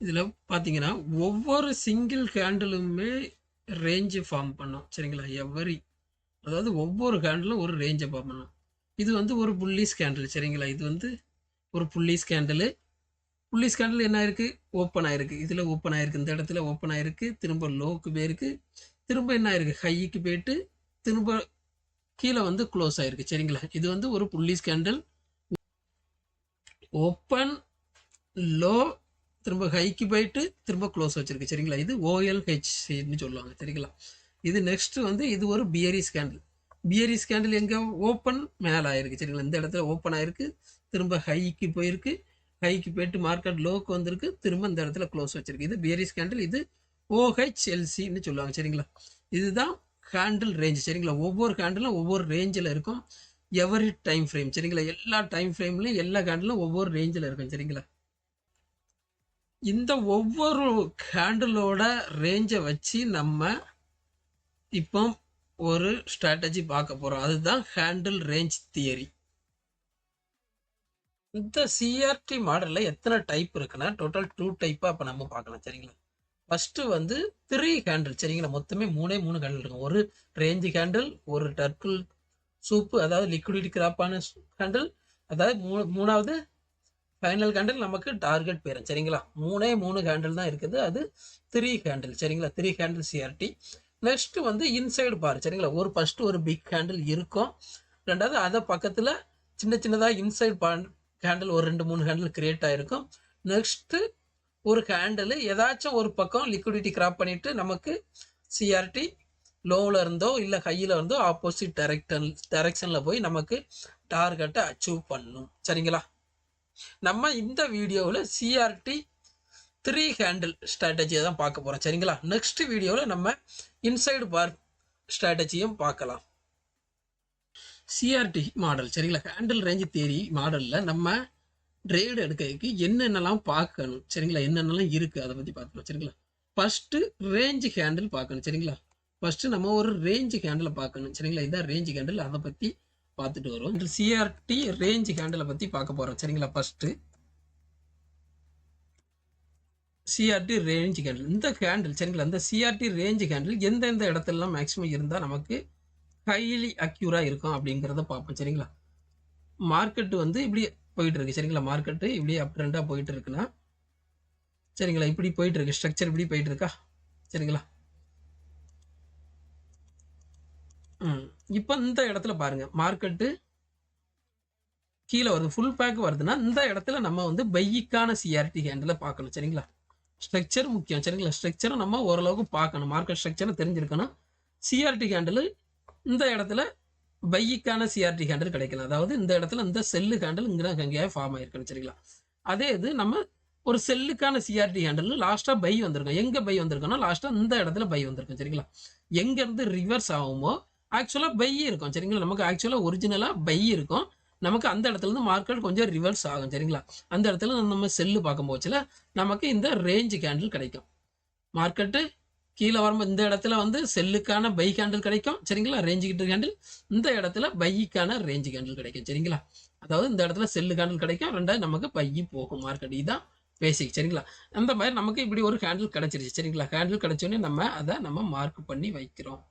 இதில் பார்த்தீங்கன்னா ஒவ்வொரு சிங்கிள் கேண்டிலுமே ரேஞ்சு ஃபார்ம் பண்ணும். சரிங்களா? எவரி அதாவது ஒவ்வொரு கேண்டிலும் ஒரு ரேஞ்சை ஃபார்ம் பண்ணும். இது வந்து ஒரு புள்ளி ஸ்கேண்டில் சரிங்களா? இது வந்து ஒரு புள்ளி ஸ்கேண்டலு புள்ளி ஸ்கேண்டில் என்ன ஆயிருக்கு? ஓப்பன் ஆயிருக்கு. இதில் ஓப்பன் ஆயிருக்கு. இந்த இடத்துல ஓப்பன் ஆயிருக்கு. திரும்ப லோவுக்கு போயிருக்கு. திரும்ப என்ன ஆயிருக்கு? ஹைக்கு போயிட்டு திரும்ப கீழே வந்து க்ளோஸ் ஆயிருக்கு. சரிங்களா? இது வந்து ஒரு புள்ளி ஸ்கேண்டில் ஓப்பன் லோ திரும்ப ஹைக்கு போயிட்டு திரும்ப க்ளோஸ் வச்சுருக்கு. சரிங்களா? இது ஓஎல்ஹெச்சின்னு சொல்லுவாங்க. சரிங்களா? இது நெக்ஸ்ட்டு வந்து இது ஒரு பியரி ஸ்கேண்டில் பியரி ஸ்கேண்டில் எங்கே ஓப்பன் மேலே ஆயிருக்கு சரிங்களா? இந்த இடத்துல ஓப்பன் ஆயிருக்கு. திரும்ப ஹைக்கு போயிருக்கு. ஹைக்கு போயிட்டு மார்க்கெட் லோக்கு வந்திருக்கு. திரும்ப இந்த இடத்துல க்ளோஸ் வச்சிருக்கு. இது பியரி ஸ்கேண்டில் இது ஓஹெச்எல்சின்னு சொல்லுவாங்க. சரிங்களா? இதுதான் ஹேண்டில் ரேஞ்ச் சரிங்களா? ஒவ்வொரு ஹேண்டிலும் ஒவ்வொரு ரேஞ்சில் இருக்கும். எவரி டைம் ஃப்ரேம் சரிங்களா? எல்லா டைம் ஃப்ரேம்லையும் எல்லா ஹேண்டிலும் ஒவ்வொரு ரேஞ்சில் இருக்கும். சரிங்களா? இந்த ஒவ்வொரு ஹேண்டிலோட ரேஞ்சை வச்சு நம்ம இப்போ ஒரு ஸ்ட்ராட்டஜி பார்க்க போகிறோம் அதுதான் ஹேண்டில் ரேஞ்ச் தியரி இந்த சிஆர்டி மாடலில் எத்தனை டைப் இருக்குன்னா டோட்டல் டூ டைப்பாக இப்போ நம்ம பார்க்கலாம். சரிங்களா? ஃபஸ்ட்டு வந்து த்ரீ ஹேண்டில் சரிங்களா? மொத்தமே மூணே மூணு ஹேண்டில் இருக்கும். ஒரு ரேஞ்சு ஹேண்டில் ஒரு டர்க்கிள் சூப்பு அதாவது லிக்விட் கிராப்பான ஹேண்டில் அதாவது மூணு மூணாவது ஃபைனல் ஹேண்டில் நமக்கு டார்கெட் பேரும் சரிங்களா? மூணே மூணு ஹேண்டில் தான் இருக்குது. அது த்ரீ ஹேண்டில் சரிங்களா? த்ரீ ஹேண்டில் சிஆர்டி நெக்ஸ்ட் வந்து இன்சைடு பார். சரிங்களா? ஒரு ஃபஸ்ட்டு ஒரு பிக் ஹேண்டில் இருக்கும். ரெண்டாவது அதை பக்கத்தில் சின்ன சின்னதாக இன்சைடு பா ஹேண்டில் ஒரு ரெண்டு மூணு ஹேண்டில் கிரியேட் ஆகிருக்கும் நெக்ஸ்ட்டு ஒரு ஹேண்டில் ஏதாச்சும் ஒரு பக்கம் லிக்விடிட்டி கிராப் பண்ணிவிட்டு நமக்கு சிஆர்டி லோவில் இருந்தோ இல்லை ஹையில் இருந்தோ ஆப்போசிட் டைரக்டன் டைரக்ஷனில் போய் நமக்கு டார்கெட்டை அச்சீவ் பண்ணும். சரிங்களா? நம்ம இந்த வீடியோவில் சிஆர்டி த்ரீ ஹேண்டில் ஸ்ட்ராட்டஜியை தான் பார்க்க போகிறோம் சரிங்களா? நெக்ஸ்ட் வீடியோவில் நம்ம இன்சைடு பார் ஸ்ட்ராட்டஜியும் பார்க்கலாம். சிஆர்டி மாடல் சரிங்களா? ஹேண்டில் ரேஞ்ச் தேரி மாடலில் நம்ம ட்ரேடு எடுக்கிறதுக்கு என்னென்னலாம் பார்க்கணும்? சரிங்களா? என்னென்னலாம் இருக்குது அதை பற்றி பார்க்கணும் சரிங்களா? ஃபஸ்ட்டு ரேஞ்ச் ஹேண்டில் பார்க்கணும். சரிங்களா? ஃபஸ்ட்டு நம்ம ஒரு ரேஞ்ச் ஹேண்டில் பார்க்கணும். சரிங்களா? இதான் ரேஞ்ச் ஹேண்டில் அதை பற்றி பார்த்துட்டு வரும் சிஆர்டி ரேஞ்ச் ஹேண்டிலை பற்றி பார்க்க போகிறோம் சரிங்களா ஃபஸ்ட்டு சிஆர்டி ரேஞ்ச் கேண்டில் இந்த கேண்டில் சரிங்களா இந்த சிஆர்டி ரேஞ்ச் கேண்டில் எந்தெந்த இடத்துலலாம் மேக்ஸிமம் இருந்தால் நமக்கு ஹைலி அக்யூராக இருக்கும் அப்படிங்கிறத பார்ப்போம். சரிங்களா? மார்க்கெட்டு வந்து இப்படி போயிட்டு இருக்கு சரிங்களா மார்க்கெட்டு இப்படி அப் ட்ரெண்டாக போயிட்டு இருக்குன்னா சரிங்களா இப்படி போயிட்டு இருக்கு ஸ்ட்ரக்சர் இப்படி போயிட்டு இருக்கா சரிங்களா? ம். இப்போ இந்த இடத்துல பாருங்க மார்க்கெட்டு கீழே வருது ஃபுல் பேக் வருதுன்னா இந்த இடத்துல நம்ம வந்து பைக்கான சிஆர்டி ஹேண்டில் பார்க்கணும் சரிங்களா? ஸ்ட்ரக்சர் முக்கியம் சரிங்களா? ஸ்ட்ரக்சரை நம்ம ஓரளவுக்கு பார்க்கணும். மார்க்கெட் ஸ்ட்ரக்சரை தெரிஞ்சிருக்கணும். சிஆர்டி ஹேண்டில் இந்த இடத்துல பைக்கான சிஆர்டி ஹேண்டில் கிடைக்கணும் அதாவது இந்த இடத்துல இந்த செல்லு ஹேண்டில் இங்கே எங்கேயா ஃபார்ம் ஆயிருக்கணும் சரிங்களா? அதே இது நம்ம ஒரு செல்லுக்கான சிஆர்டி ஹேண்டில் லாஸ்ட்டாக பை வந்திருக்கும். எங்கே பை வந்திருக்கோம்னா லாஸ்ட்டாக இந்த இடத்துல பை வந்திருக்கோம் சரிங்களா? எங்கேருந்து ரிவர்ஸ் ஆகுமோ ஆக்சுவலாக பை இருக்கும் சரிங்களா? நமக்கு ஆக்சுவலாக ஒரிஜினலாக பை இருக்கும். நமக்கு அந்த இடத்துலருந்து மார்க்கெட் கொஞ்சம் ரிவர்ஸ் ஆகும் சரிங்களா? அந்த இடத்துல நம்ம செல்லு பார்க்கும் போச்சுல நமக்கு இந்த ரேஞ்ச் கேண்டில் கிடைக்கும். மார்க்கெட்டு கீழே வரும்போது இந்த இடத்துல வந்து செல்லுக்கான பை கேண்டில் கிடைக்கும் சரிங்களா? ரேஞ்சு கிட்ட கேண்டில் இந்த இடத்துல பைக்கான ரேஞ்சு கேண்டில் கிடைக்கும் சரிங்களா? அதாவது இந்த இடத்துல செல்லு கேண்டில் கிடைக்கும் ரெண்டாவது நமக்கு பையி போகும் மார்க்கெட் இதுதான் பேசிக் சரிங்களா? அந்த மாதிரி நமக்கு இப்படி ஒரு ஹேண்டில் கிடச்சிருச்சு சரிங்களா? ஹேண்டில் கிடைச்சோடனே நம்ம அதை நம்ம மார்க் பண்ணி வைக்கிறோம்.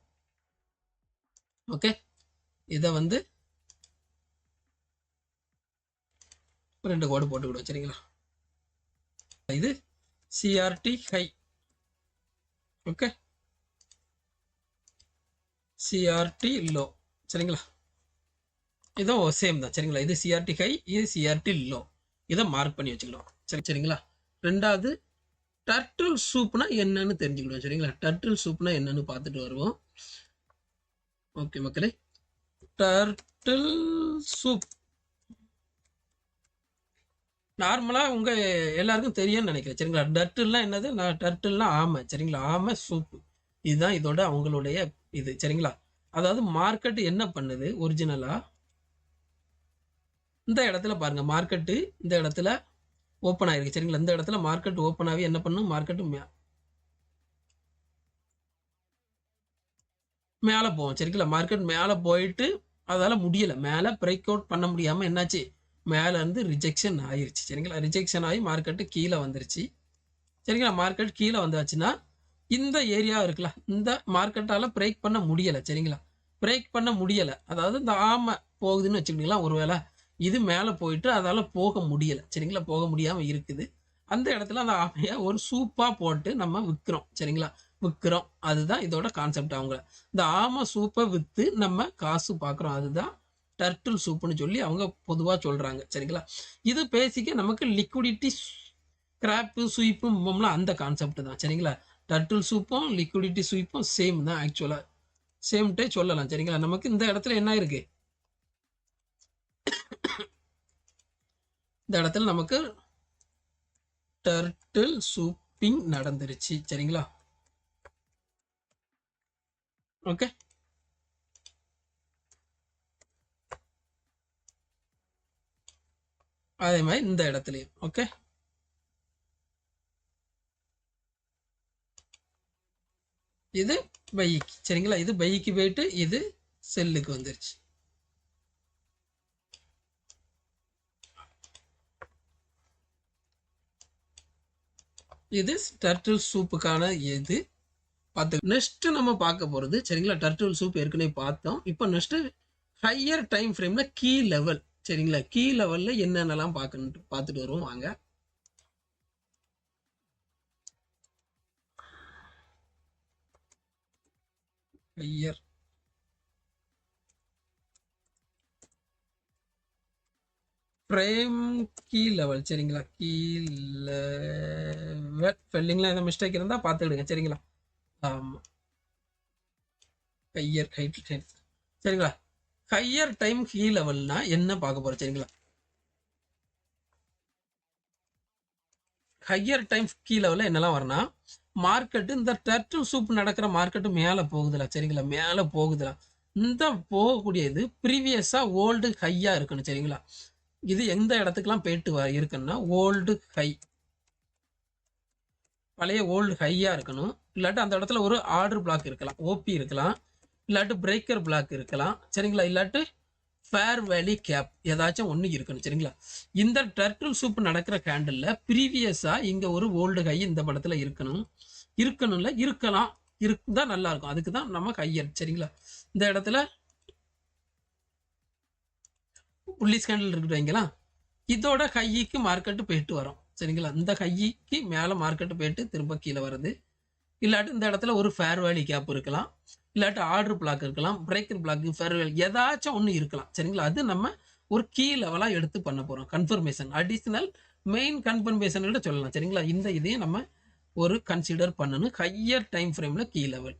ஓகே? இதை வந்து ரெண்டு கோடு போட்டுக்கிடுவோம் சரிங்களா? இது CRT high okay? CRT low சரிங்களா? இதுவும் சேம் தான் சரிங்களா? இது சிஆர்டி ஹை இது சிஆர்டி லோ இதை மார்க் பண்ணி வச்சுக்கலாம் சரி சரிங்களா? ரெண்டாவது டர்ட்டில் சூப்னா என்னன்னு தெரிஞ்சுக்கிடுவோம் சரிங்களா? டர்ட்டில் சூப்னா என்னன்னு பார்த்துட்டு வருவோம். ஓகே மக்களே. டர்டில் சூப் நார்மலாக உங்கள் எல்லாருக்கும் தெரியும்னு நினைக்கிறேன். சரிங்களா? டர்ட்டில்னா என்னது? நான் டர்ட்டில்னா ஆமை. சரிங்களா? ஆமை சூப்பு இதுதான் இதோட அவங்களுடைய இது. சரிங்களா? அதாவது மார்க்கெட் என்ன பண்ணுது? ஒரிஜினலாக இந்த இடத்துல பாருங்க. மார்க்கெட்டு இந்த இடத்துல ஓப்பன் ஆயிருக்கு. சரிங்களா? இந்த இடத்துல மார்க்கெட் ஓப்பன் ஆகி என்ன பண்ணும்? மார்க்கெட்டு மேலே போவோம். சரிங்களா? மார்க்கெட் மேலே போயிட்டு அதால் முடியலை. மேலே பிரேக் அவுட் பண்ண முடியாமல் என்னாச்சு? மேலே இருந்து ரிஜெக்ஷன் ஆயிடுச்சு சரிங்களா? ரிஜெக்ஷன் ஆகி மார்க்கெட்டு கீழே வந்துருச்சு. சரிங்களா? மார்க்கெட் கீழே வந்தாச்சுன்னா இந்த ஏரியா இருக்குல்ல இந்த மார்க்கெட்டால் பிரேக் பண்ண முடியலை. சரிங்களா? பிரேக் பண்ண முடியலை. அதாவது இந்த ஆமை போகுதுன்னு வச்சுக்கிட்டீங்களா? ஒருவேளை இது மேலே போயிட்டு அதால் போக முடியலை. சரிங்களா? போக முடியாமல் இருக்குது. அந்த இடத்துல அந்த ஆமையை ஒரு சூப்பாக போட்டு நம்ம விற்கிறோம் சரிங்களா? விற்கிறோம் அதுதான் இதோட கான்செப்ட் அவங்க இந்த ஆமை சூப்பை விற்று நம்ம காசு பார்க்குறோம் அதுதான் டர்டில் சூப்புன்னு சொல்லி அவங்க பொதுவாக சொல்கிறாங்க சரிங்களா? இது பேசிக்க நமக்கு லிக்விடிட்டி கிராப்பு ஸ்வீப்பும் அந்த கான்செப்ட் தான். சரிங்களா? டர்ட்டில் சூப்பும் லிக்விடிட்டி ஸ்வீப்பும் சேம் தான் ஆக்சுவலாக சேம்ட்டே சொல்லலாம். சரிங்களா? நமக்கு இந்த இடத்துல என்ன இருக்கு? இந்த இடத்துல நமக்கு டர்டில் சூப்பிங் நடந்துருச்சு. சரிங்களா? ஓகே அதே மாதிரி இந்த இடத்துலையும் ஓகே இது பைக்கு சரிங்களா? இது பைக்கு போயிட்டு இது செல்லுக்கு வந்துருச்சு. இது டர்ட்டில் சூப்புக்கான இது. பார்த்து நெக்ஸ்ட் நம்ம பார்க்க போகிறது சரிங்களா? டர்ட்டில் சூப் ஏற்கனவே பார்த்தோம். இப்போ next higher time frame key level சரிங்களா? கீ லெவலில் என்னென்னலாம் பார்க்கணும் பார்த்துட்டு வருவோம் வாங்க. ஹையர் ஃப்ரேம் கீ லெவல் சரிங்களா? கீ லெவல் ஃபெல்லிங்கில் எதாவது மிஸ்டேக் இருந்தால் பார்த்துக்கிடுங்க சரிங்களா? ஹையர் ஹைட் ஹைட் சரிங்களா? ஹையர் டைம் கீ லெவல்னா என்ன பார்க்க போகிறோம் சரிங்களா? ஹையர் டைம் கீ லெவலில் என்னெல்லாம் வரும்னா மார்க்கெட்டு இந்த டர்ட்டில் சூப் நடக்கிற மார்க்கெட்டு மேலே போகுதுல சரிங்களா? மேலே போகுதுல இந்த போகக்கூடியது ப்ரீவியஸாக ஓல்டு ஹையாக இருக்கணும். சரிங்களா? இது எந்த இடத்துக்குலாம் போயிட்டு இருக்குன்னா ஓல்டு ஹை பழைய ஓல்டு ஹையாக இருக்கணும். இல்லாட்டி அந்த இடத்துல ஒரு ஆர்டர் பிளாக் இருக்கலாம். ஓபி இருக்கலாம். இல்லாட்டி பிரேக்கர் பிளாக் இருக்கலாம். சரிங்களா? இல்லாட்டி ஃபேர் வேலி கேப் ஏதாச்சும் ஒன்று இருக்கணும். சரிங்களா? இந்த டர்ட்டில் சூப் நடக்கிற கேண்டலில் ப்ரீவியஸாக இங்கே ஒரு ஓல்டு கை இந்த படத்தில் இருக்கணும். இருக்கணும்ல? இருக்கலாம். இருந்தால் நல்லா இருக்கும். அதுக்கு தான் நம்ம கையர் சரிங்களா? இந்த இடத்துல புள்ளிஸ் கேண்டில் இருக்குது வைங்களா? இதோட கைக்கு மார்க்கெட்டு போயிட்டு வரோம். சரிங்களா? இந்த கைக்கு மேலே மார்க்கெட்டு போயிட்டு திரும்ப கீழே வருது. இல்லாட்டி இந்த இடத்துல ஒரு ஃபேர் வேலி கேப் இருக்கலாம். இல்லாட்டி ஆர்டர் பிளாக் இருக்கலாம். பிரேக்கர் பிளாக் ஃபேர் வேலி ஏதாச்சும் ஒன்று இருக்கலாம். சரிங்களா? அது நம்ம ஒரு கீ லெவலாக எடுத்து பண்ண போகிறோம் கன்ஃபர்மேஷன் அடிஷ்னல் மெயின் கன்ஃபர்மேஷன் கூட சொல்லலாம். சரிங்களா? இந்த இதையும் நம்ம ஒரு கன்சிடர் பண்ணணும். ஹையர் டைம் ஃப்ரேமில் கீ லெவல்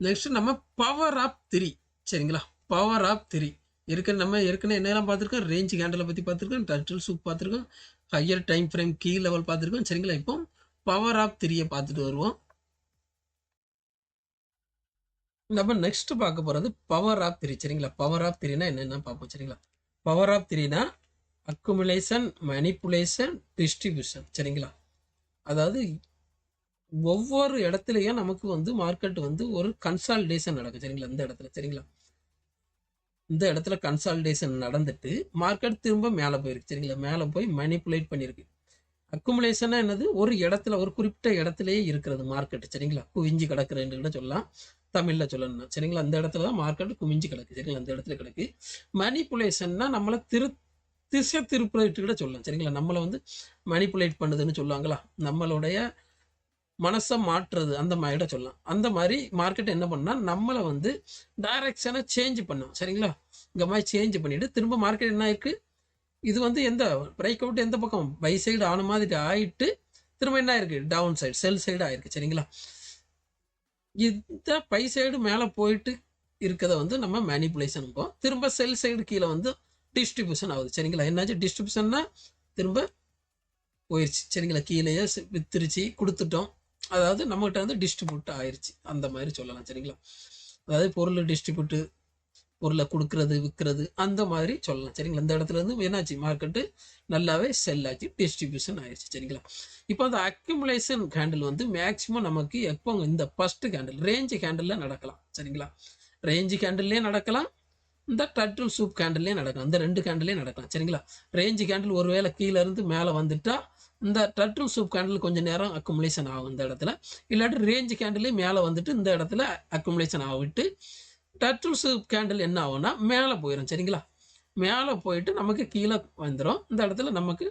நெக்ஸ்ட் நம்ம பவர் ஆப் த்ரீ சரிங்களா? பவர் ஆப் த்ரீ இருக்க நம்ம ஏற்கனவே என்னெல்லாம் பார்த்துருக்கோம்? ரேஞ்ச் கேண்டலை பற்றி பார்த்துருக்கோம். டர்டில் சூப் பார்த்துருக்கோம். Higher time frame key level பார்த்துருக்கோம். சரிங்களா? இப்போ பவர் ஆப் த்ரீயை பார்த்துட்டு வருவோம். நம்ம நெக்ஸ்ட் பார்க்க போகிறது பவர் ஆப் த்ரீ சரிங்களா? பவர் ஆஃப் த்ரீனா என்னென்ன பார்ப்போம் சரிங்களா? பவர் ஆப் த்ரீனா அக்குமுலேஷன் மணிப்புலேஷன் டிஸ்ட்ரிபியூஷன் சரிங்களா? அதாவது ஒவ்வொரு இடத்துலையும் நமக்கு வந்து மார்க்கெட் வந்து ஒரு கன்சால்டேஷன் நடக்கும் சரிங்களா? இந்த இடத்துல சரிங்களா? இந்த இடத்துல கன்சால்டேஷன் நடந்துட்டு மார்க்கெட் திரும்ப மேலே போயிருக்கு சரிங்களா? மேலே போய் மணிப்புலேட் பண்ணியிருக்கு. அக்குமுலேஷனாக என்னது? ஒரு இடத்துல ஒரு குறிப்பிட்ட இடத்துலயே இருக்கிறது மார்க்கெட் சரிங்களா? குவிஞ்சு கிடக்குறேன்னு கூட சொல்லலாம். தமிழில் சொல்லணும்னா. சரிங்களா? அந்த இடத்துல தான் மார்க்கெட் குமிஞ்சு கிடக்கு. சரிங்களா? அந்த இடத்துல கிடக்கு. மணிப்புலேஷன்னா நம்மளை திரு திசை திருப்புலேட்டு கூட சொல்லலாம். சரிங்களா? நம்மளை வந்து மணிப்புலேட் பண்ணுதுன்னு சொல்லுவாங்களா? நம்மளுடைய மனசை மாற்றுறது அந்த மாதிரி இடம் சொல்லலாம். அந்த மாதிரி மார்க்கெட் என்ன பண்ணால் நம்மளை வந்து டைரக்ஷனை சேஞ்ச் பண்ணும். சரிங்களா? இந்த மாதிரி சேஞ்ச் பண்ணிவிட்டு திரும்ப மார்க்கெட் என்ன ஆயிருக்கு? இது வந்து எந்த பிரேக் அவுட் எந்த பக்கம்? பை சைடு ஆன மாதிரி ஆயிட்டு திரும்ப என்ன ஆயிருக்கு? டவுன் சைடு செல் சைடு ஆயிருக்கு. சரிங்களா? இந்த பை சைடு மேலே போயிட்டு இருக்கிறத வந்து நம்ம மேனிப்புலேஷன் போம் திரும்ப செல் சைடு கீழே வந்து டிஸ்ட்ரிபியூஷன் ஆகுது. சரிங்களா? என்னாச்சு? டிஸ்ட்ரிபியூஷன்னா திரும்ப போயிடுச்சு சரிங்களா? கீழேயே வித்துருச்சு கொடுத்துட்டோம். அதாவது நம்மகிட்ட வந்து டிஸ்ட்ரிபியூட் ஆயிடுச்சு அந்த மாதிரி சொல்லலாம். சரிங்களா? அதாவது பொருள் டிஸ்ட்ரிபியூட்டு பொருளை கொடுக்கறது விற்கிறது அந்த மாதிரி சொல்லலாம். சரிங்களா? இந்த இடத்துல இருந்து என்னாச்சு மார்க்கெட்டு நல்லாவே செல் ஆச்சு டிஸ்ட்ரிபியூஷன் ஆயிடுச்சு சரிங்களா? இப்போ அந்த அக்யூமுலேஷன் கேண்டில் வந்து மேக்சிமம் நமக்கு எப்போ இந்த ஃபர்ஸ்ட் கேண்டில் ரேஞ்சு கேண்டில் நடக்கலாம். சரிங்களா? ரேஞ்சு கேண்டில்லே நடக்கலாம் இந்த டட்டில் சூப் கேண்டிலே நடக்கலாம் இந்த ரெண்டு கேண்டிலே நடக்கலாம். சரிங்களா? ரேஞ்சு கேண்டில் ஒருவேளை கீழே இருந்து மேலே வந்துட்டா இந்த டர்ட்டில் சூப் கேண்டில் கொஞ்சம் நேரம் அக்குமுலேஷன் ஆகும் இந்த இடத்துல. இல்லாட்டி ரேஞ்ச் கேண்டிலே மேலே வந்துட்டு இந்த இடத்துல அக்குமுலேஷன் ஆகிட்டு டர்டில்ஸு சூப் கேண்டில் என்ன ஆகும்னா மேலே போயிடும் சரிங்களா? மேலே போயிட்டு நமக்கு கீழே வந்துடும் இந்த இடத்துல நமக்கு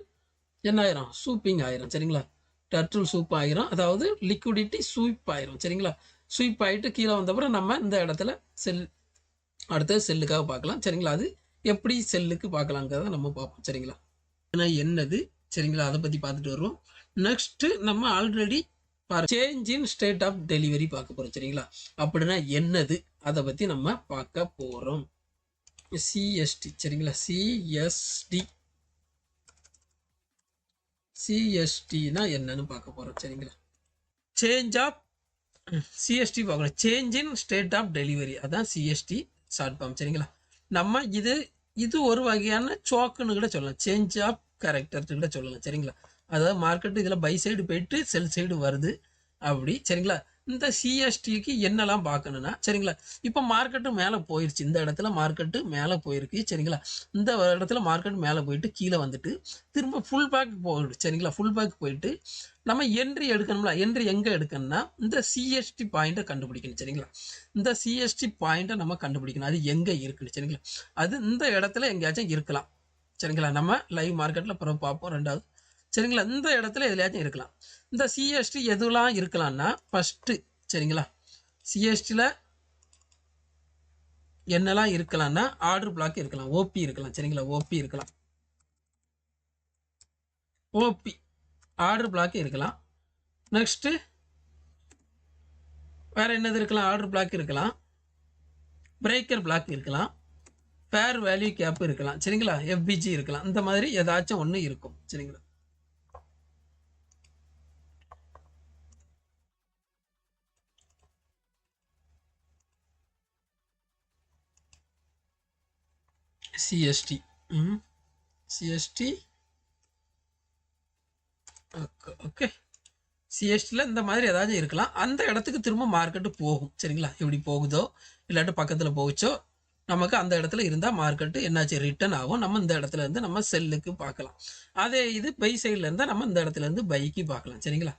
என்ன ஆயிரும்? சூப்பிங் ஆயிரும் சரிங்களா? டர்டில் சூப் ஆயிரும். அதாவது லிக்விடிட்டி சூப் ஆயிரும் சரிங்களா? ஸ்வீப் ஆகிட்டு கீழே வந்தப்புறம் நம்ம இந்த இடத்துல செல் அடுத்தது செல்லுக்காக பார்க்கலாம் சரிங்களா? அது எப்படி செல்லுக்கு பார்க்கலாங்கிறத நம்ம பார்ப்போம் சரிங்களா? ஏன்னா என்னது? சரிங்களா? அதை பற்றி பார்த்துட்டு வருவோம். நெக்ஸ்ட்டு நம்ம already change in state of delivery பார்க்க போகிறோம் சரிங்களா? அப்படின்னா என்னது? அதை பற்றி நம்ம பார்க்க போகிறோம் சிஎஸ்டி சரிங்களா? சிஎஸ்டி சிஎஸ்டினா என்னன்னு பார்க்க போகிறோம் சரிங்களா? சேஞ்ச் ஆஃப் சிஎஸ்டி பார்க்கணும். Change in state of delivery அதான் சிஎஸ்டி ஷார்ட் ஃபார்ம் சரிங்களா? நம்ம இது இது ஒரு வகையான சோக்குன்னு கூட சொல்லலாம். சேஞ்ச் ஆஃப் கேரக்டர் கூட சொல்லலாம் சரிங்களா? அதாவது மார்க்கெட்டு இதில் பை சைடு போயிட்டு செல் சைடு வருது. அப்படி சரிங்களா? இந்த சிஎஸ்டிக்கு என்னெல்லாம் பார்க்கணுன்னா சரிங்களா? இப்போ மார்க்கெட்டு மேலே போயிடுச்சு இந்த இடத்துல மார்க்கெட்டு மேலே போயிருக்கு சரிங்களா? இந்த இடத்துல மார்க்கெட் மேலே போயிட்டு கீழே வந்துட்டு திரும்ப ஃபுல் பேக் போயிடுச்சு சரிங்களா? ஃபுல் பேக் போயிட்டு நம்ம என்ட்ரி எடுக்கணும்ல என்ட்ரி எங்கே எடுக்கணும்னா இந்த சிஎஸ்டி பாயிண்ட்டை கண்டுபிடிக்கணும் சரிங்களா? இந்த சிஎஸ்டி பாயிண்ட்டை நம்ம கண்டுபிடிக்கணும். அது எங்கே இருக்குன்னு சரிங்களா? அது இந்த இடத்துல எங்கேயாச்சும் இருக்கலாம் சரிங்களா? நம்ம லைவ் மார்க்கெட்டில் பிறகு பார்ப்போம். ரெண்டாவது சரிங்களா? இந்த இடத்துல எதுலையாச்சும் இருக்கலாம். இந்த சிஎஸ்டி எதுலாம் இருக்கலாம்னா ஃபஸ்ட்டு சரிங்களா? சிஎஸ்டியில் என்னெல்லாம் இருக்கலாம்னா ஆர்டர் பிளாக் இருக்கலாம். ஓபி இருக்கலாம். சரிங்களா? ஓபி இருக்கலாம். ஓபி ஆர்டர் பிளாக் இருக்கலாம். நெக்ஸ்ட்டு வேறு என்னது இருக்கலாம்? ஆர்டர் பிளாக் இருக்கலாம். பிரேக்கர் பிளாக் இருக்கலாம். ஃபேர் வேல்யூ கேப் இருக்கலாம். சரிங்களா? எஃபிஜி இருக்கலாம். இந்த மாதிரி ஏதாச்சும் ஒன்று இருக்கும். சரிங்களா? சிஎஸ்டி ம் சிஎஸ்டி ஓகே ஓகே சிஎஸ்டியில் இந்த மாதிரி ஏதாச்சும் இருக்கலாம். அந்த இடத்துக்கு திரும்ப மார்க்கெட்டு போகும். சரிங்களா? எப்படி போகுதோ இல்லாட்டி பக்கத்தில் போகுச்சோ நமக்கு அந்த இடத்துல இருந்தால் மார்க்கெட்டு என்னாச்சு? ரிட்டர்ன் ஆகும். நம்ம இந்த இடத்துல இருந்து நம்ம செல்லுக்கு பார்க்கலாம். அதே இது பை சைடில் இருந்தால் நம்ம இந்த இடத்துல இருந்து பைக்கு பார்க்கலாம். சரிங்களா?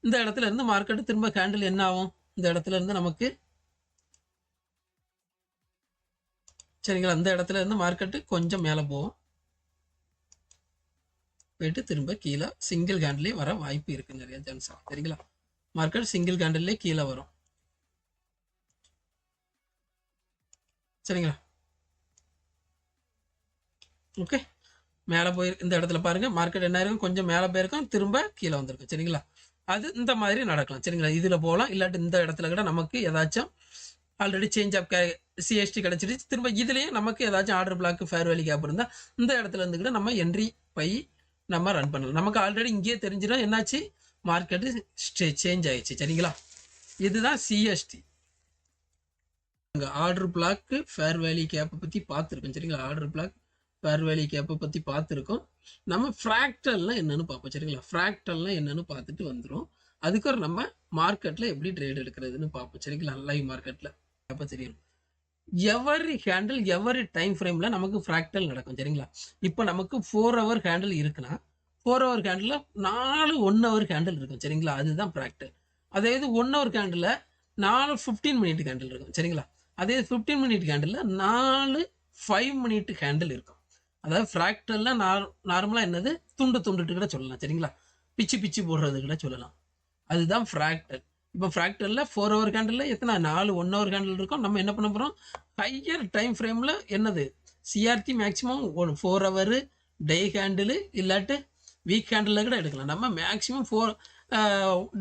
இந்த இடத்துல இருந்து மார்க்கெட்டு திரும்ப கேண்டில் என்ன ஆகும்? இந்த இடத்துல இருந்து நமக்கு சரிங்களா அந்த இடத்துல இருந்து மார்க்கெட்டு கொஞ்சம் மேலே போகும். போயிட்டு திரும்ப கீழே சிங்கிள் கேண்டிலே வர வாய்ப்பு இருக்கு நிறைய சான்ஸ் சரிங்களா? மார்க்கெட் சிங்கிள் கேண்டில்லே கீழே வரும். சரிங்களா? ஓகே மேலே போய் இந்த இடத்துல பாருங்க. மார்க்கெட் என்ன இருக்கும்? கொஞ்சம் மேலே போயிருக்கும். திரும்ப கீழே வந்திருக்கும். சரிங்களா? அது இந்த மாதிரி நடக்கலாம். சரிங்களா? இதில் போகலாம். இல்லாட்டி இந்த இடத்துல கூட நமக்கு ஏதாச்சும் ஆல்ரெடி சேஞ்ச் ஆஃப் சிஎஸ்டி கிடச்சிருச்சு. திரும்ப இதுலேயும் நமக்கு ஏதாச்சும் order block fair value gap இருந்தால் இந்த இடத்துல இருந்து கூட நம்ம என்ட்ரி பை நம்ம ரன் பண்ணலாம். நமக்கு ஆல்ரெடி இங்கேயே தெரிஞ்சிடும். என்னாச்சு? மார்க்கெட்டு ஸ்டே சேஞ்ச் ஆயிடுச்சு. சரிங்களா? இதுதான் சிஎஸ்டி அங்கே ஆர்டர் பிளாக்கு ஃபேர் வேலி கேப்பை பற்றி பார்த்துருக்கோம். சரிங்களா? ஆர்டர் பிளாக் ஃபேர் வேலி கேப்பை பற்றி பார்த்துருக்கோம். நம்ம ஃப்ராக்டல்லாம் என்னென்னு பார்ப்போம். சரிங்களா? ஃப்ராக்டல்லாம் என்னென்னு பார்த்துட்டு வந்துடும் அதுக்கப்புறம் நம்ம மார்க்கெட்டில் எப்படி ட்ரேட் எடுக்கிறதுன்னு பார்ப்போம். சரிங்களா? லைவ் மார்க்கெட்டில் அப்போ தெரியும். எவரி ஹேண்டில் எவரி டைம் ஃப்ரேமில் நமக்கு ஃப்ராக்டல் நடக்கும் சரிங்களா? இப்போ நமக்கு ஃபோர் ஹவர் ஹேண்டில் இருக்குன்னா ஃபோர் ஹவர் ஹேண்டில் நாலு ஒன் ஹவர் ஹேண்டில் இருக்கும் சரிங்களா? அதுதான் ஃப்ராக்டல் அதே இது ஒன் ஹவர் ஹேண்டில் நாலு ஃபிஃப்டீன் மினிட் கேண்டில் இருக்கும் சரிங்களா? அதே ஃபிஃப்டீன் மினிட் கேண்டில் நாலு ஃபைவ் மினிட் ஹேண்டில் இருக்கும். அதாவது ஃப்ராக்டல்லாம் நார் நார்மலாக என்னது? துண்டு துண்டுட்டு கூட சொல்லலாம் சரிங்களா? பிச்சு பிச்சு போடுறது கூட சொல்லலாம். அதுதான் ஃப்ராக்டல் இப்போ ஃப்ராக்டரில் ஃபோர் ஹவர் கேண்டில் எத்தனை? நாலு ஒன் ஹவர் கேண்டில் இருக்கும். நம்ம என்ன பண்ண போகிறோம் ஹையர் டைம் ஃப்ரேமில் என்னது? சிஆர்டி மேக்ஸிமம் ஒரு ஃபோர் ஹவரு டே ஹேண்டிலு இல்லாட்டு வீக் ஹேண்டில் கூட எடுக்கலாம். நம்ம maximum four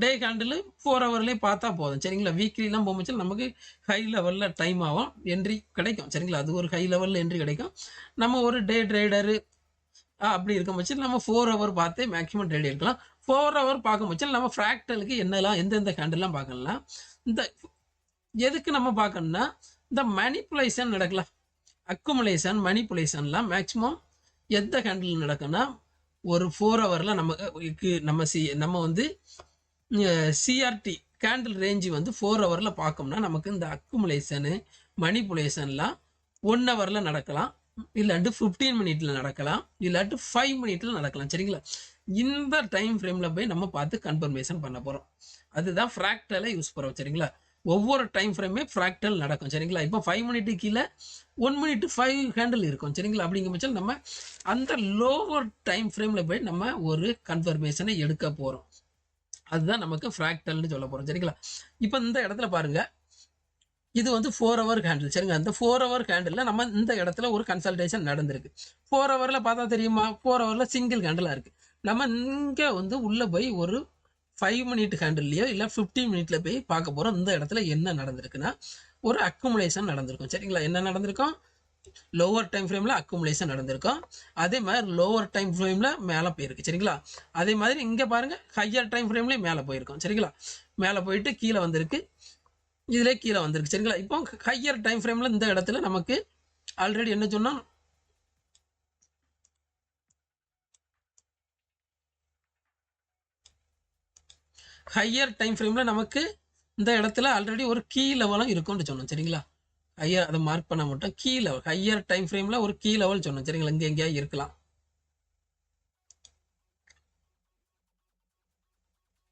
day handle four ஹவர்லேயே பார்த்தா போதும். சரிங்களா? வீக்லிலாம் போகும்போது நமக்கு ஹை லெவலில் டைம் ஆகும். என்ட்ரி கிடைக்கும். சரிங்களா? அது ஒரு ஹை லெவலில் என்ட்ரி கிடைக்கும். நம்ம ஒரு டே ட்ரேடரு அப்படி இருக்கும் பட்சத்தில் நம்ம ஃபோர் ஹவர் பார்த்தே மேக்ஸிமம் ட்ரேட் எடுக்கலாம். ஃபோர் ஹவர் பார்க்க பட்சத்தில் நம்ம ஃப்ராக்டலுக்கு என்னெல்லாம் எந்தெந்த ஹேண்டல்லாம் பார்க்கலாம். இந்த எதுக்கு நம்ம பார்க்கணும்னா இந்த மணிப்புலேஷன் நடக்கலாம். அக்குமுலேஷன் மணிப்புலேஷன்லாம் மேக்ஸிமம் எந்த ஹேண்டில் நடக்கும்னா ஒரு ஃபோர் ஹவரில் நமக்கு நம்ம சி நம்ம வந்து சிஆர்டி கேண்டில் ரேஞ்சு வந்து ஃபோர் ஹவரில் பார்க்கோம்னா நமக்கு இந்த அக்குமுலேஷனு மணிப்புலேஷன்லாம் ஒன் ஹவரில் நடக்கலாம். இல்லாட்டு ஃபிஃப்டீன் மினிட்ல நடக்கலாம். இல்லாட்டு ஃபைவ் மினிட்ல நடக்கலாம். சரிங்களா? இந்த டைம் ஃப்ரேமில் போய் நம்ம பார்த்து கன்ஃபர்மேஷன் பண்ண போகிறோம் அதுதான் ஃப்ராக்டலை யூஸ் பண்ணுறோம் சரிங்களா? ஒவ்வொரு டைம் ஃப்ரேமே ஃப்ராக்டல் நடக்கும் சரிங்களா? இப்போ ஃபைவ் மினிட்டு கீழே ஒன் மினிட் ஃபைவ் ஹேண்டில் இருக்கும் சரிங்களா? அப்படிங்கிற பட்சம் நம்ம அந்த லோவர் டைம் ஃப்ரேமில் போய் நம்ம ஒரு கன்ஃபர்மேஷனை எடுக்க போகிறோம் அதுதான் நமக்கு ஃப்ராக்டல்னு சொல்ல போகிறோம் சரிங்களா? இப்போ இந்த இடத்துல பாருங்க. இது வந்து ஃபோர் ஹவர் ஹேண்டில் சரிங்க அந்த ஃபோர் ஹவர் ஹேண்டில் நம்ம இந்த இடத்துல ஒரு கன்சல்டேஷன் நடந்திருக்கு. ஃபோர் ஹவரில் பார்த்தா தெரியுமா? ஃபோர் ஹவரில் சிங்கிள் ஹேண்டிலாக இருக்குது நம்ம இங்கே வந்து உள்ளே போய் ஒரு ஃபைவ் மினிட் ஹேண்டில்லையோ இல்லை ஃபிஃப்டீன் மினிட்ல போய் பார்க்க போகிறோம் இந்த இடத்துல என்ன நடந்திருக்குன்னா ஒரு அக்குமுலேஷன் நடந்திருக்கும். சரிங்களா? என்ன நடந்திருக்கும்? லோவர் டைம் ஃப்ரேமில் அக்குமுலேஷன் நடந்திருக்கும். அதே மாதிரி லோவர் டைம் ஃப்ரேமில் மேலே போயிருக்கு. சரிங்களா? அதே மாதிரி இங்கே பாருங்கள் ஹையர் டைம் ஃப்ரேம்லேயும் மேலே போயிருக்கோம். சரிங்களா? மேலே போயிட்டு கீழே வந்திருக்கு. இதிலே கீழே வந்திருக்கு. சரிங்களா? இப்போ ஹையர் டைம் ஃப்ரேமில் இந்த இடத்துல நமக்கு ஆல்ரெடி என்ன சொன்னால் ஹையர் டைம் ஃப்ரேமில் நமக்கு இந்த இடத்துல ஆல்ரெடி ஒரு கீ லெவலும் இருக்கும்னு சொன்னோம் சரிங்களா? ஹையர் அதை மார்க் பண்ண மட்டும் கீ லெவல் ஹையர் டைம் ஃப்ரேமில் ஒரு கீ லெவல் சொன்னோம் சரிங்களா? இங்கே எங்கேயா இருக்கலாம்.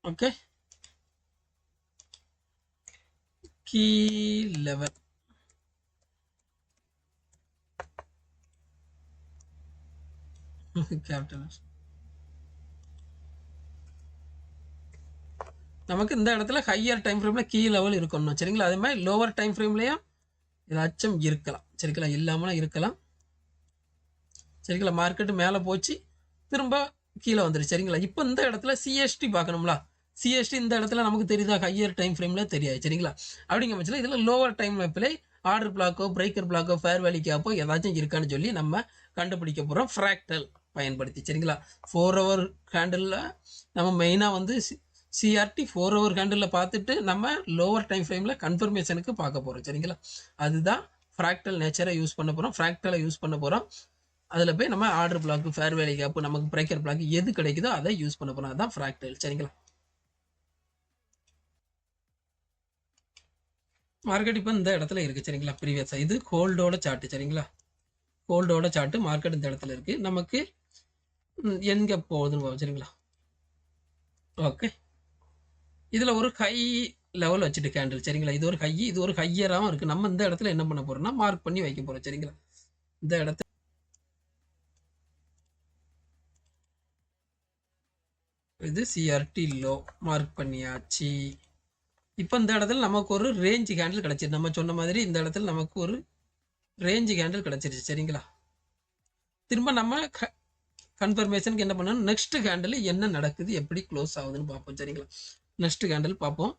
ஓகே கீ லெவல் கேபிட்டல் நமக்கு இந்த இடத்துல ஹையர் டைம் ஃப்ரேமில் கீ லெவல் இருக்கணும். சரிங்களா? அதே மாதிரி லோவர் டைம் ஃப்ரேம்லேயும் ஏதாச்சும் இருக்கலாம். சரிங்களா? இல்லாமலாம் இருக்கலாம். சரிங்களா? மார்க்கெட்டு மேலே போச்சு. திரும்ப கீழே வந்துடுச்சு சரிங்களா? இப்போ இந்த இடத்துல சிஎஸ்டி பார்க்கணும்ல. சிஎஸ்டி இந்த இடத்துல நமக்கு தெரியுதா? ஹையர் டைம் ஃப்ரேமில் தெரியாது. சரிங்களா? அப்படிங்கிற பட்சத்தில் இதில் லோவர் டைம் பிள்ளை ஆர்டர் பிளாக்கோ பிரேக்கர் பிளாக்கோ ஃபேர் வேலி கேப்போ ஏதாச்சும் இருக்கான்னு சொல்லி நம்ம கண்டுபிடிக்க போகிறோம் ஃப்ராக்டல் பயன்படுத்தி. சரிங்களா? ஃபோர் ஹவர் ஹேண்டிலில் நம்ம மெயினாக வந்து சிஆர்டி ஃபோர் ஹவர் ஹேண்டில் பார்த்துட்டு நம்ம லோவர் டைம் ஃப்ரேமில் கன்ஃபர்மேஷனுக்கு பார்க்க போகிறோம் சரிங்களா? அதுதான் ஃப்ராக்டல் நேச்சரை யூஸ் பண்ண போகிறோம் ஃப்ராக்டலை யூஸ் பண்ண போகிறோம் அதில் போய் நம்ம order block fair value gap நமக்கு பிரேக்கர் பிளாக் எது கிடைக்குதோ அதை யூஸ் பண்ண போகிறோம் அதுதான் ஃப்ராக்டல் சரிங்களா? மார்க்கெட் இப்போ இந்த இடத்துல இருக்குது சரிங்களா? ப்ரீவியஸாக இது கோல்டோட சார்ட்டு சரிங்களா? கோல்டோட சார்ட்டு மார்க்கெட் இந்த இடத்துல இருக்குது நமக்கு எங்கே போகுதுன்னு போகும் சரிங்களா? ஓகே இதில் ஒரு ஹை லெவல் வச்சுட்டு கேண்டில் சரிங்களா? இது ஒரு ஹை இது ஒரு ஹையராகவும் இருக்குது நம்ம இந்த இடத்துல என்ன பண்ண போகிறோம்னா மார்க் பண்ணி வைக்க போகிறோம் சரிங்களா? இந்த இடத்துல இது சிஆர்டி லோ மார்க் பண்ணியாச்சு. இப்போ இந்த இடத்துல நமக்கு ஒரு ரேஞ்ச் கேண்டில் கிடச்சிருச்சு. நம்ம சொன்ன மாதிரி இந்த இடத்துல நமக்கு ஒரு ரேஞ்ச் கேண்டில் கிடச்சிருச்சு சரிங்களா? திரும்ப நம்ம கன்ஃபர்மேஷனுக்கு என்ன பண்ணணும்? நெக்ஸ்ட் கேண்டில் என்ன நடக்குது எப்படி க்ளோஸ் ஆகுதுன்னு பார்ப்போம் சரிங்களா? நெக்ஸ்ட் கேண்டில் பார்ப்போம்.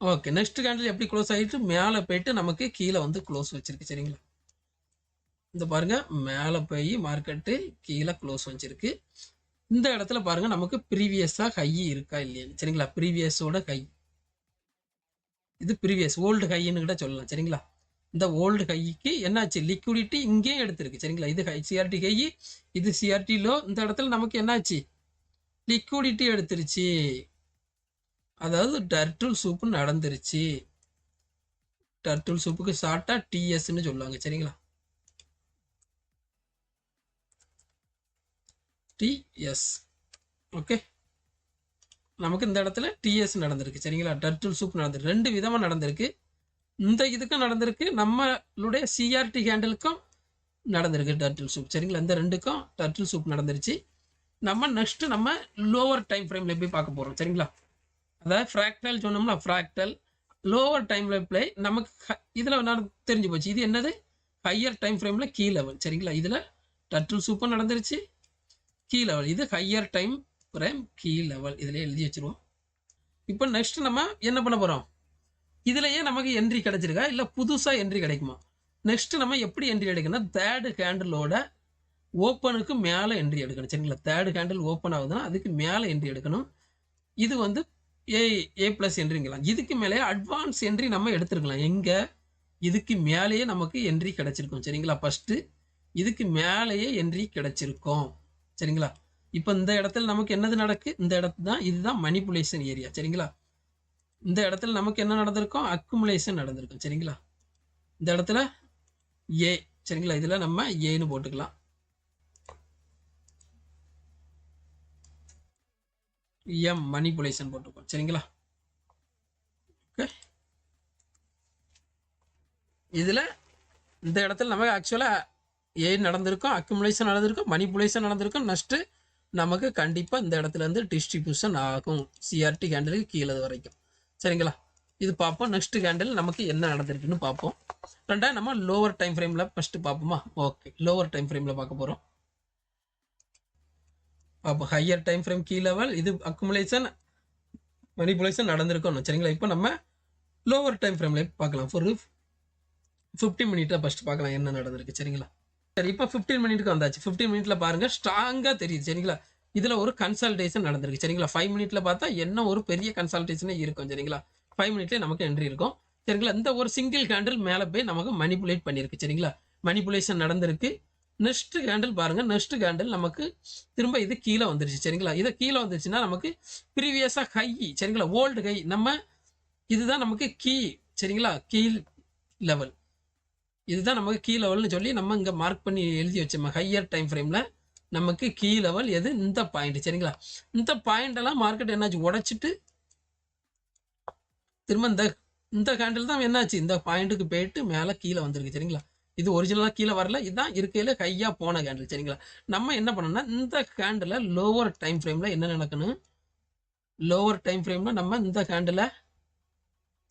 ஓகே நெக்ஸ்ட் கேண்டில் எப்படி க்ளோஸ் ஆகிட்டு மேலே போயிட்டு நமக்கு கீழே வந்து க்ளோஸ் வச்சிருக்கு சரிங்களா? இந்த பாருங்க மேலே போய் மார்க்கெட்டு கீழே க்ளோஸ் வச்சிருக்கு. இந்த இடத்துல பாருங்க நமக்கு ப்ரீவியஸாக ஹை இருக்கா இல்லையான்னு சரிங்களா? ப்ரீவியஸோட ஹை இது ப்ரீவியஸ் ஓல்டு ஹைன்னு கூட சொல்லலாம் சரிங்களா? இந்த ஓல்டு ஹைக்கு என்னாச்சு? லிக்விடிட்டி இங்கேயும் எடுத்திருக்கு. சரிங்களா? இது ஹை சிஆர்டி ஹை இது சிஆர்டி லோ இந்த இடத்துல நமக்கு என்னாச்சு? லிக்விடிட்டி எடுத்துருச்சு. அதாவது டர்டுல் சூப்பு நடந்துருச்சு. டர்டுல் சூப்புக்கு ஷார்ட்டாக டிஎஸ்ன்னு சொல்லுவாங்க. சரிங்களா? டிஎஸ் ஓகே நமக்கு இந்த இடத்துல டிஎஸ் நடந்திருக்கு. சரிங்களா? டர்டுல் சூப் நடந்திருக்கு. ரெண்டு விதமாக நடந்திருக்கு. இந்த இதுக்கும் நடந்திருக்கு. நம்மளுடைய சிஆர்டி ஹேண்டிலுக்கும் நடந்திருக்கு டர்டில் சூப் சரிங்களா? இந்த ரெண்டுக்கும் டர்டில் சூப் நடந்துருச்சு. நம்ம நெக்ஸ்ட்டு நம்ம லோவர் டைம் ஃப்ரேமில் போய் பார்க்க போகிறோம் சரிங்களா? அதாவது ஃப்ராக்டல் சொன்னோம்னா ஃப்ராக்டல் லோவர் டைமில் பிளே நமக்கு இதில் தெரிஞ்சு போச்சு. இது என்னது? ஹையர் டைம் ஃப்ரேமில் கீ லெவல் சரிங்களா? இதில் டர்டில் சூப்பும் நடந்துருச்சு. கீ லெவல் இது higher time frame key level இதில் எழுதி வச்சுருவோம். இப்போ நெக்ஸ்ட் நம்ம என்ன பண்ண போகிறோம் இதுலயே நமக்கு என்ட்ரி கிடைச்சிருக்கா? இல்லை புதுசாக என்ட்ரி கிடைக்குமா? நெக்ஸ்ட் நம்ம எப்படி என்ட்ரி எடுக்கணும் தேர்டு ஹேண்டிலோட ஓப்பனுக்கு மேலே என்ட்ரி எடுக்கணும். சரிங்களா? தேர்டு ஹேண்டில் ஓப்பன் ஆகுதுன்னா அதுக்கு மேலே என்ட்ரி எடுக்கணும். இது வந்து ஏ ஏ ப்ளஸ் என்ட்ரிங்கலாம் இதுக்கு மேலே அட்வான்ஸ் என்ட்ரி நம்ம எடுத்துருக்கலாம். எங்கே? இதுக்கு மேலேயே நமக்கு என்ட்ரி கிடச்சிருக்கும். சரிங்களா? ஃபஸ்ட்டு இதுக்கு மேலேயே என்ட்ரி கிடச்சிருக்கும். சரிங்களா? இப்போ இந்த இடத்துல நமக்கு என்னது நடக்கு? இந்த இடத்து தான் இதுதான் மணிப்புலேஷன் ஏரியா சரிங்களா? இந்த இடத்துல நமக்கு என்ன நடந்திருக்கும்? அக்குமுலேஷன் நடந்திருக்கும். சரிங்களா? இந்த இடத்துல ஏ சரிங்களா? இதில் நம்ம ஏன்னு போட்டுக்கலாம். எம் மணிப்புலேஷன் போட்டுக்கோம் சரிங்களா? ஓகே இதில் இந்த இடத்துல நமக்கு ஆக்சுவலாக ஏ நடந்திருக்கும் அக்குமுலேஷன் நடந்திருக்கும் மணிப்புலேஷன் நடந்திருக்கும். நஷ்டு நமக்கு கண்டிப்பாக இந்த இடத்துல இருந்து டிஸ்ட்ரிபியூஷன் ஆகும். சிஆர்டி ஹேண்டலுக்கு கீழே வரைக்கும். சரிங்களா? இது பார்ப்போம். நெக்ஸ்ட் கேண்டில் நமக்கு என்ன நடந்திருக்குன்னு பார்ப்போம். ரெண்டாவது நம்ம லோவர் டைம் ஃப்ரேமில் ஃபஸ்ட்டு பார்ப்போமா? ஓகே லோவர் டைம் ஃப்ரேமில் பார்க்க போகிறோம் பார்ப்போம். Higher time frame key level இது அக்குமுலேஷன் மெனிபுலேஷன் நடந்திருக்கும் சரிங்களா? இப்போ நம்ம லோவர் டைம் ஃப்ரேமில் பார்க்கலாம். ஒரு ஃபிஃப்டி மினிட்டில் ஃபஸ்ட்டு பார்க்கலாம் என்ன நடந்திருக்கு. சரிங்களா? சரி இப்போ ஃபிஃப்டீன் மினிட்க்கு வந்தாச்சு. ஃபிஃப்டீன் மினிட்ல பாருங்க. ஸ்ட்ராங்காக தெரியுது. சரிங்களா? இதில் ஒரு கன்சல்டேஷன் நடந்திருக்கு. சரிங்களா? ஃபைவ் மினிட்ல பார்த்தா என்ன ஒரு பெரிய கன்சல்டேஷனே இருக்கும் சரிங்களா? ஃபைவ் மினிட்லேயே நமக்கு என்ட்ரி இருக்கும். சரிங்களா? இந்த ஒரு சிங்கிள் கேண்டில் மேலே போய் நமக்கு மணிப்புலேட் பண்ணியிருக்கு சரிங்களா? மணிப்புலேஷன் நடந்திருக்கு. நெக்ஸ்ட் கேண்டில் பாருங்க. நெக்ஸ்ட் கேண்டில் நமக்கு திரும்ப இது கீழே வந்துருச்சு சரிங்களா? இது கீழே வந்துருச்சுன்னா நமக்கு ப்ரீவியஸாக ஹை சரிங்களா? ஓல்டு ஹை நம்ம இதுதான் நமக்கு கீ சரிங்களா? கீழ் லெவல் இதுதான் நமக்கு கீ லெவல்னு சொல்லி நம்ம இங்கே மார்க் பண்ணி எழுதி வச்சோம். ஹையர் டைம் ஃப்ரேமில் நமக்கு கீ லெவல் எது? இந்த பாயிண்ட் சரிங்களா? இந்த பாயிண்ட் எல்லாம் மார்க்கெட் என்னாச்சு? உடைச்சிட்டு திரும்ப இந்த இந்த கேண்டில் தான் என்னாச்சு? இந்த பாயிண்ட்டுக்கு போயிட்டு மேலே கீழே வந்திருக்கு. சரிங்களா? இது ஒரிஜினலாக கீழே வரல. இதுதான் இருக்கையில் கையாக போன கேண்டில் சரிங்களா? நம்ம என்ன பண்ணோம்னா இந்த கேண்டில் லோவர் டைம் ஃப்ரேமில் என்ன நடக்கணும்? லோவர் டைம் ஃப்ரேமில் நம்ம இந்த கேண்டில்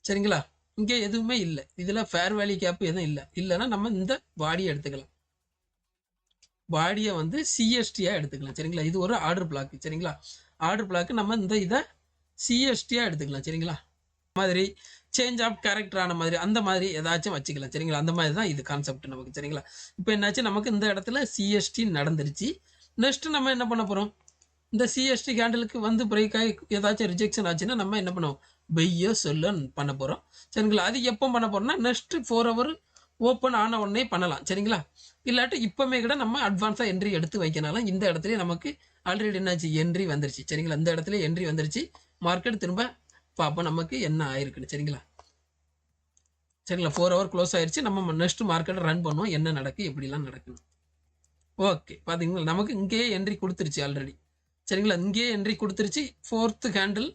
சரிங்களா? இங்கே எதுவுமே இல்லை. இதில் ஃபேர் வேலி கேப் எதுவும் இல்லை. இல்லைன்னா நம்ம இந்த பாடியை எடுத்துக்கலாம். பாடியை வந்து சிஎஸ்டியாக எடுத்துக்கலாம். சரிங்களா? இது ஒரு ஆர்டர் பிளாக் சரிங்களா? ஆர்டர் பிளாக் நம்ம இந்த இதை சிஎஸ்டியாக எடுத்துக்கலாம் சரிங்களா? மாதிரி சேஞ்ச் ஆஃப் கேரக்டர் ஆன மாதிரி அந்த மாதிரி ஏதாச்சும் வச்சுக்கலாம் சரிங்களா? அந்த மாதிரி தான் இது கான்செப்ட் நமக்கு சரிங்களா? இப்போ என்னாச்சு? நமக்கு இந்த இடத்துல சிஎஸ்டி நடந்துருச்சு. நெக்ஸ்ட் நம்ம என்ன பண்ண போகிறோம் இந்த சிஎஸ்டி கேண்டலுக்கு வந்து பிரேக் ஆகி ஏதாச்சும் ரிஜெக்ஷன் ஆச்சுன்னா நம்ம என்ன பண்ணுவோம்? பெய்யோ சொல்லோ பண்ண போகிறோம் சரிங்களா? அது எப்போ பண்ண போகிறோம்னா நெக்ஸ்ட் ஃபோர் ஹவர் ஓப்பன் ஆன உடனே பண்ணலாம். சரிங்களா? இல்லாட்டி இப்போமே கூட நம்ம அட்வான்ஸாக என்ட்ரி எடுத்து வைக்கனாலும் இந்த இடத்துல நமக்கு ஆல்ரெடி என்னாச்சு என்ட்ரி வந்துருச்சு. சரிங்களா? இந்த இடத்துல என்ட்ரி வந்துருச்சு. மார்க்கெட் திரும்ப பார்ப்போம் நமக்கு என்ன ஆயிருக்குன்னு. சரிங்களா? சரிங்களா? ஃபோர் ஹவர் க்ளோஸ் ஆயிடுச்சு நம்ம நெக்ஸ்ட் மார்க்கெட்டை ரன் பண்ணுவோம். என்ன நடக்கு? எப்படிலாம் நடக்குது ஓகே பார்த்தீங்களா நமக்கு இங்கேயே என்ட்ரி கொடுத்துருச்சு ஆல்ரெடி சரிங்களா? இங்கேயே என்ட்ரி கொடுத்துருச்சு. ஃபோர்த்து ஹேண்டில்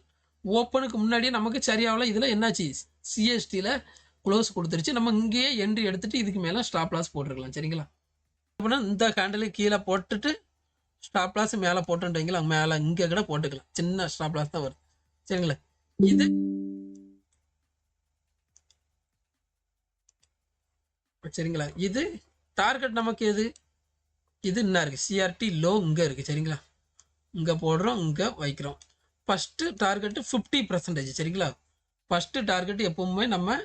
ஓப்பனுக்கு முன்னாடியே நமக்கு சரியாகல. இதில் என்னாச்சு? சிஎஸ்டியில் க்ளோஸ் கொடுத்துருச்சு. நம்ம இங்கேயே என்ட்ரி எடுத்துட்டு இதுக்கு மேலே ஸ்டாப் லாஸ் போட்டிருக்கலாம். சரிங்களா? அப்படின்னா இந்த ஹேண்டில் கீழே போட்டுட்டு ஸ்டாப் லாஸ் மேலே போட்டுட்டீங்களா மேலே இங்கே கூட போட்டுக்கலாம். சின்ன ஸ்டாப் லாஸ் தான் வரும் சரிங்களா? இது சரிங்களா? இது டார்கெட் நமக்கு எது? இது என்ன இருக்குது சிஆர்டி லோ இங்கே இருக்குது சரிங்களா? இங்கே போடுறோம் இங்கே வைக்கிறோம். ஃபஸ்ட்டு டார்கெட்டு ஃபிஃப்டி பர்சன்டேஜ் சரிங்களா? ஃபஸ்ட்டு டார்கெட் எப்பவுமே நம்ம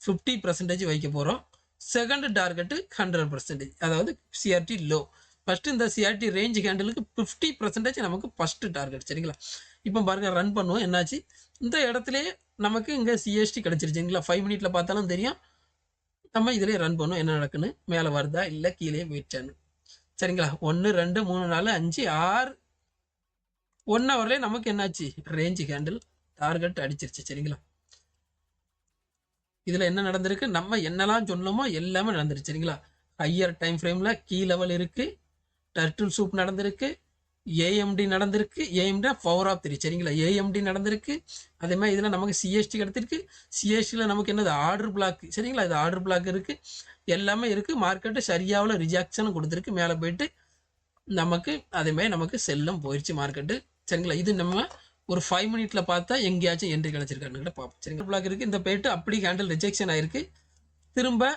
ஃபிஃப்டி பர்சன்டேஜ் வைக்க போகிறோம் செகண்ட் டார்கெட்டு ஹண்ட்ரட் பர்சன்டேஜ் அதாவது சிஆர்டி லோ ஃபஸ்ட்டு இந்த சிஆர்டி ரேஞ்ச் ஹேண்டலுக்கு ஃபிஃப்டி பர்சன்டேஜ் நமக்கு ஃபஸ்ட்டு டார்கெட் சரிங்களா? இப்போ பாருங்க ரன் பண்ணுவோம். என்னாச்சு? இந்த இடத்துலையே நமக்கு இங்கே சிஎஸ்டி கிடச்சிருச்சுங்களா ஃபைவ் மினிட்ல பார்த்தாலும் தெரியும். நம்ம இதிலே ரன் பண்ணுவோம். என்ன நடக்குன்னு? மேலே வருதா? இல்லை கீழே போயிடுச்சான்னு. சரிங்களா? ஒன்று ரெண்டு மூணு நாலு அஞ்சு ஆறு. ஒன் ஹவர்லேயே நமக்கு என்னாச்சு? ரேஞ்சு ஹேண்டில் டார்கெட் அடிச்சிருச்சு சரிங்களா? இதில் என்ன நடந்திருக்கு? நம்ம என்னெல்லாம் சொன்னோமோ எல்லாமே நடந்துருச்சு சரிங்களா? ஹையர் டைம் ஃப்ரேமில் கீ லெவல் இருக்குது டர்ட்டில் சூப் நடந்திருக்கு ஏஎம்டி நடந்திருக்கு ஏஎம்டி பவர் ஆஃப் த்ரீ சரிங்களா? ஏஎம்டி நடந்திருக்கு அதே மாதிரி இதில் நமக்கு சிஎஸ்டி கிடத்திருக்கு. சிஎஸ்டியில் நமக்கு என்னது? ஆர்டர் பிளாக் சரிங்களா? இது ஆர்டர் பிளாக் இருக்குது எல்லாமே இருக்குது மார்க்கெட்டு சரியாவில் ரிஜாக்ஷனும் கொடுத்துருக்கு. மேலே போயிட்டு நமக்கு அதேமாதிரி நமக்கு செல்லும் போயிடுச்சு மார்க்கெட்டு சரிங்களா? இது நம்ம ஒரு ஃபைவ் மினிட்ல பார்த்தா எங்கேயாச்சும் என்ட்ரி கிடச்சிருக்கான்னு கூட பார்ப்போம் சரிங்களா? பிளாக் இருக்குது இந்த போயிட்டு அப்படி ஹேண்டில் ரிஜெக்ஷன் ஆயிருக்கு. திரும்ப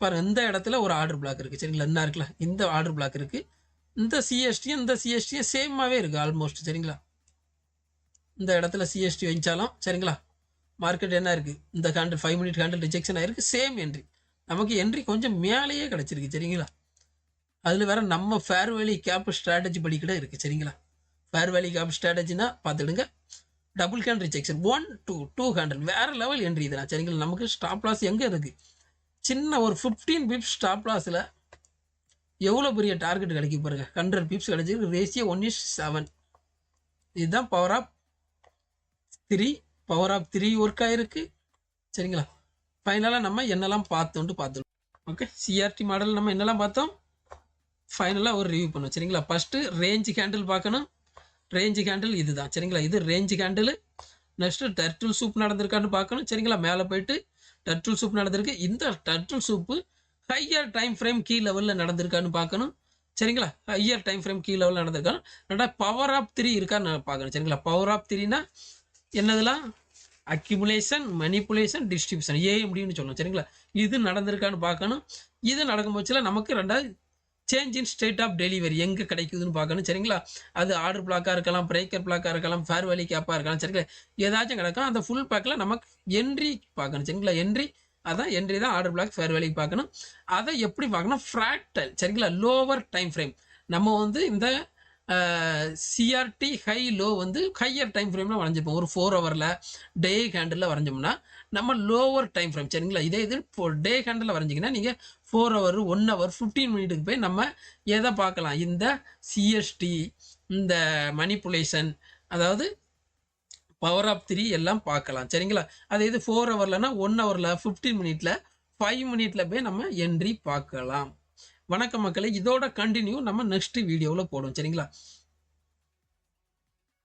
பாருங்க இந்த இடத்துல ஒரு ஆர்டர் பிளாக் இருக்குது சரிங்களா? என்ன இருக்குல்ல இந்த ஆர்டர் பிளாக் இருக்குது இந்த சிஎஸ்டியும் இந்த சிஎஸ்டியும் சேமாகவே இருக்குது ஆல்மோஸ்ட் சரிங்களா? இந்த இடத்துல சிஎஸ்டி வச்சாலும் சரிங்களா? மார்க்கெட் என்ன இருக்குது இந்த handle five minute handle rejection ஆயிருக்கு. சேம் என்ட்ரி நமக்கு என்ட்ரி கொஞ்சம் மேலேயே கிடச்சிருக்கு. சரிங்களா? அதில் வேற நம்ம ஃபேர் வேலி கேப் ஸ்ட்ராட்டஜி படி கூட இருக்குது சரிங்களா? ஃபேர் வேலி கேப் ஸ்ட்ராட்டஜினா பார்த்துடுங்க double candle rejection one two two hundred வேறு லெவல் என்ட்ரி இதெல்லாம் சரிங்களா? நமக்கு ஸ்டாப் லாஸ் எங்கே இருக்குது சின்ன ஒரு ஃபிஃப்டீன் பிப்ஸ் ஸ்டாப் லாஸில் எவ்வளோ பெரிய டார்கெட் கிடைக்க பாருங்க. ஹண்ட்ரட் பிப்ஸ் கிடைச்சிருக்கு. ரேஷியோ ஒன் இஸ் செவன் இதுதான் power of three power of three work ஆகிருக்கு சரிங்களா? ஃபைனலாக நம்ம என்னெல்லாம் பார்த்தோன்ட்டு பார்த்துடணும் ஓகே சிஆர்டி மாடல் நம்ம என்னெல்லாம் பார்த்தோம்? ஃபைனலாக ஒரு ரிவ்யூ பண்ணுவோம். சரிங்களா? ஃபஸ்ட்டு ரேஞ்சு கேண்டில் பார்க்கணும். ரேஞ்சு கேண்டில் இதுதான். சரிங்களா? இது range candle next turtle soup நடந்திருக்கான்னு பார்க்கணும். சரிங்களா? மேலே போயிட்டு டர்ட்டில் சூப் நடந்திருக்கு. இந்த turtle soup higher time frame key லெவலில் நடந்திருக்கான்னு பார்க்கணும். சரிங்களா? ஹையர் டைம் ஃப்ரேம் கீ லெவலில் நடந்திருக்கான்னு. ரெண்டா பவர் ஆஃப் த்ரீ இருக்கான்னு பார்க்கணும். சரிங்களா? பவர் ஆஃப் த்ரீனா என்னதுலாம் அக்யூமுலேஷன் மணிப்புலேஷன் டிஸ்ட்ரிபியூஷன் ஏ அப்படின்னு சொல்லணும் சரிங்களா? இது நடந்திருக்கான்னு பார்க்கணும். இது நடக்கும் பட்சத்தில் நமக்கு ரெண்டாவது change in state of delivery எங்கே கிடைக்குதுன்னு பார்க்கணும். சரிங்களா? அது ஆர்டர் பிளாக்காக இருக்கலாம் பிரேக்கர் பிளாக்காக இருக்கலாம் ஃபேர் வேலி கேப்பாக இருக்கலாம். சரிங்களா? ஏதாச்சும் கிடக்கும். அந்த ஃபுல் பேக்கில் நமக்கு என்ட்ரி பார்க்கணும். சரிங்களா? என்ட்ரி அதான் என்ட்ரி தான் ஆர்டர் பிளாக் ஃபேர் வேலைக்கு பார்க்கணும். அதை எப்படி பார்க்கணும்? ஃப்ராக்டல் சரிங்களா? லோவர் டைம் ஃப்ரேம் நம்ம வந்து இந்த சிஆர்டி ஹை லோ வந்து ஹையர் டைம் ஃப்ரேமில் வரைஞ்சிப்போம். ஒரு ஃபோர் ஹவரில் டே ஹேண்டில் வரைஞ்சோம்னா நம்ம லோவர் டைம் ஃப்ரேம் சரிங்களா? இதே இது இப்போ டே ஹேண்டில் வரைஞ்சிங்கன்னா நீங்கள் four hour one hour fifteen மினிட்டுக்கு போய் நம்ம எதை பார்க்கலாம்? இந்த சிஎஸ்டி இந்த மணிப்புலேஷன் அதாவது பவர் ஆஃப் த்ரீ எல்லாம் பார்க்கலாம். சரிங்களா? அதே இது ஃபோர் ஹவர்லனா ஒன் ஹவரில் ஃபிஃப்டீன் மினிட்ல ஃபைவ் மினிட்ல போய் நம்ம என்ட்ரி பார்க்கலாம். வணக்கம் மக்களை. இதோட கண்டினியூ நம்ம நெக்ஸ்ட் வீடியோவில் போடுவோம். சரிங்களா?